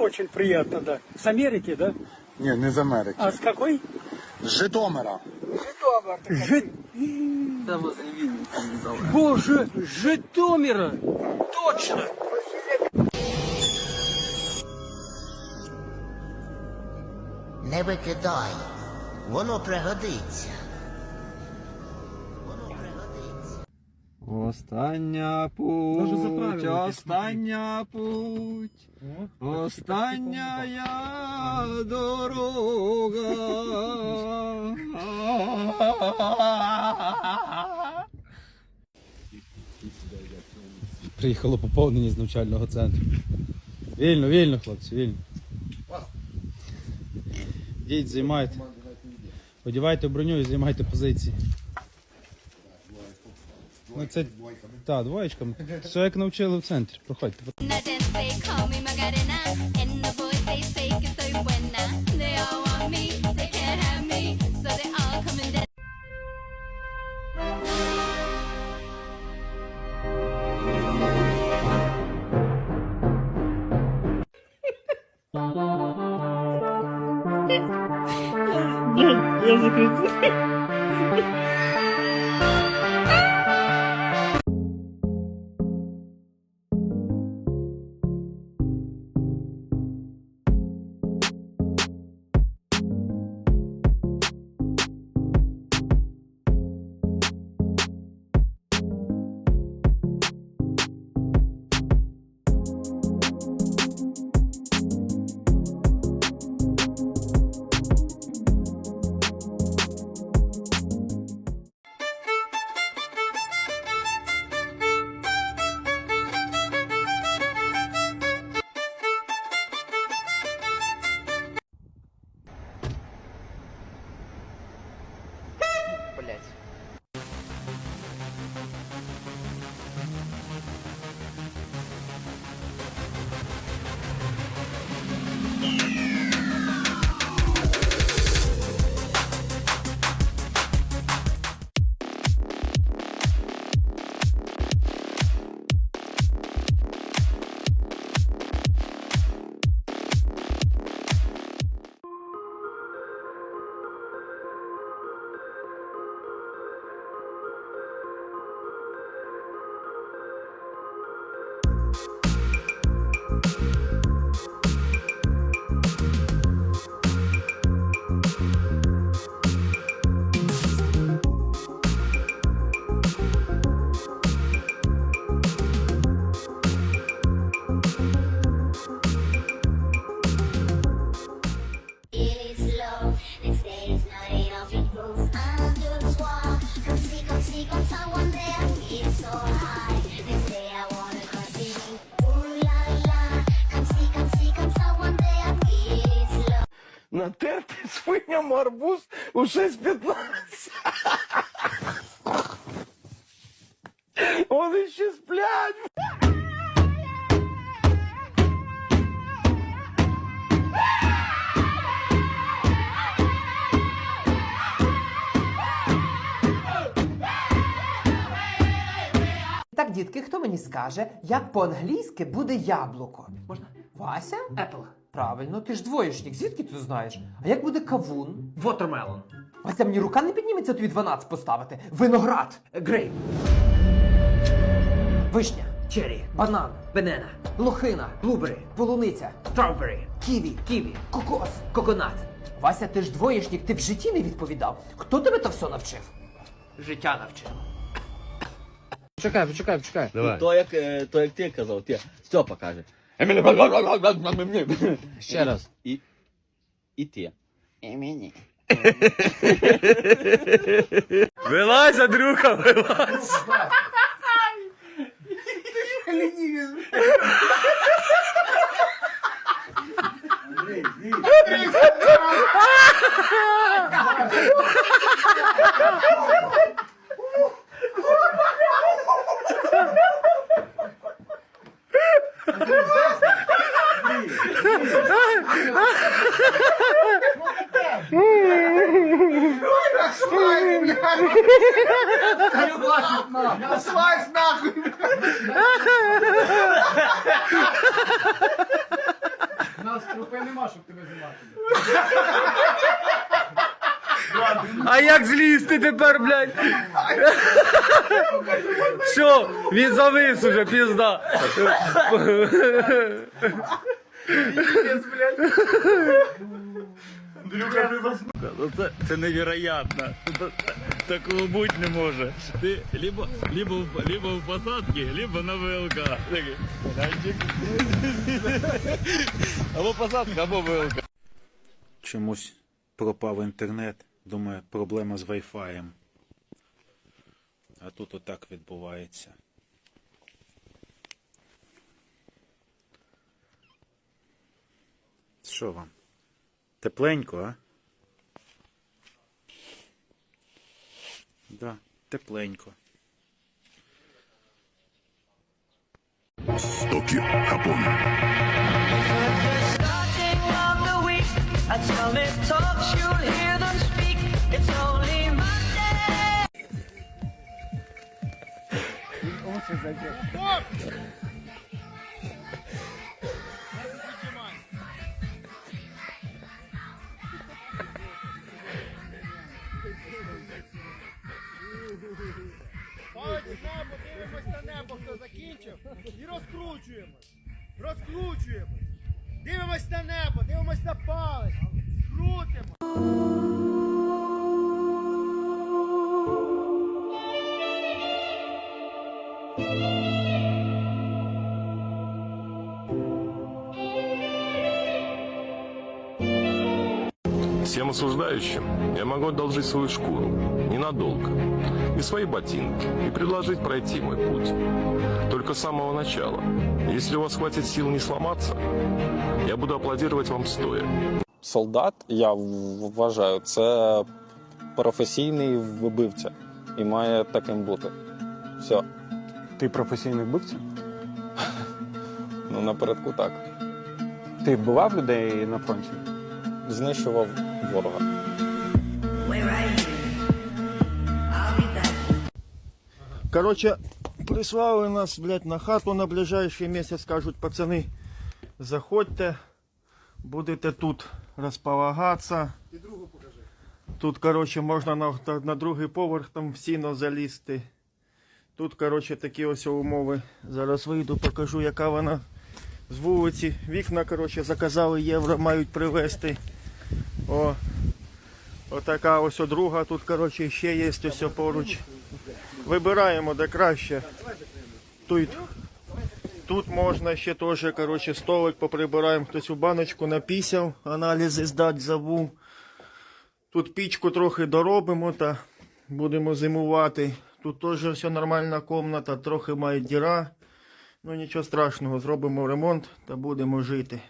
очень приятно, да. С Америки, да? Ні, не з Америки. А с какой? З Житомира. Жи- Та возле Вінниці недалеко. Боже, Житомира! Точно! Не викидай, воно пригодиться. Остання путь, заправили остання путь, остання я дорога. Приїхало поповнення з навчального центру. Вільно, вільно, хлопці, вільно. Йдіть, займайте. Одівайте броню і займайте позиції. Ну це так, двоєчками. Все як навчили в центрі. Проходьте. Nothing they Натерти свиням арбуз у 6.15. Вони ще сплять. Так, дітки, хто мені скаже, як по-англійськи буде яблуко? Можна? Вася? Apple. Правильно, ти ж двоєшник, звідки ти знаєш? А як буде кавун? Watermelon. Вася, мені рука не підніметься тобі 12 поставити. Виноград. Grape. Вишня. Cherry. Банан. Banana. Лохина. Blueberry. Полуниця. Strawberry. Ківі. Kiwi. Кокос. Coconut. Вася, ти ж двоєшник, ти в житті не відповідав. Хто тебе то все навчив? Життя навчило. Почекай, почекай, почекай. То як, е, то як ти казав, ти Стьопа каже. Ще раз. І, і ти. І мені. Вилазь, Андрюха, вилазь. Андрій, Слазь нахуй! У нас трупи нема, щоб тебе знімати. А як злізти тепер, блядь? Що? Він завис уже, пізда. Пиздец, блядь. Ну це, це невероятно. Такого бути не може. Ти либо, либо, либо в посадці, либо на ВЛК. Або посадка, або ВЛК. Чомусь пропав інтернет. Думаю, проблема з Wi-Fi. А тут отак відбувається. Що вам? Тепленько, а? Да, тепленько. Палець небо, дивимось на небо, хто закінчив. І розкручуємось. Розкручуємось. Дивимось на небо, дивимось на палець. Крутимо. Всем осуждающим я могу одолжить свою шкуру, ненадолго, и свои ботинки, и предложить пройти мой путь. Только с самого начала. Если у вас хватит сил не сломаться, я буду аплодировать вам стоя. солдат, я вважаю, це професійний вбивця і має таким бути. Все. Ти професійний вбивця? Ну, напередку так. Ти вбивав людей на фронті? Знищував ворога. Короче, прислали нас, блядь, на хату на ближайший месяц, кажуть, пацани, заходьте, будете тут розполагатися. Тут, короче, можна на, на другий поверх там в сіно залізти. Тут, короче, такі ось умови. Зараз вийду, покажу, яка вона з вулиці. Вікна, короче, заказали євро, мають привезти. О, отака ось друга. Тут, короче, ще є ось поруч. Вибираємо де краще. Тут, тут можна ще теж коротше, столик поприбираємо, хтось у баночку напісяв, аналізи здати забув. Тут пічку трохи доробимо та будемо зимувати. Тут теж все нормальна комната, трохи має діра. Ну нічого страшного, зробимо ремонт та будемо жити.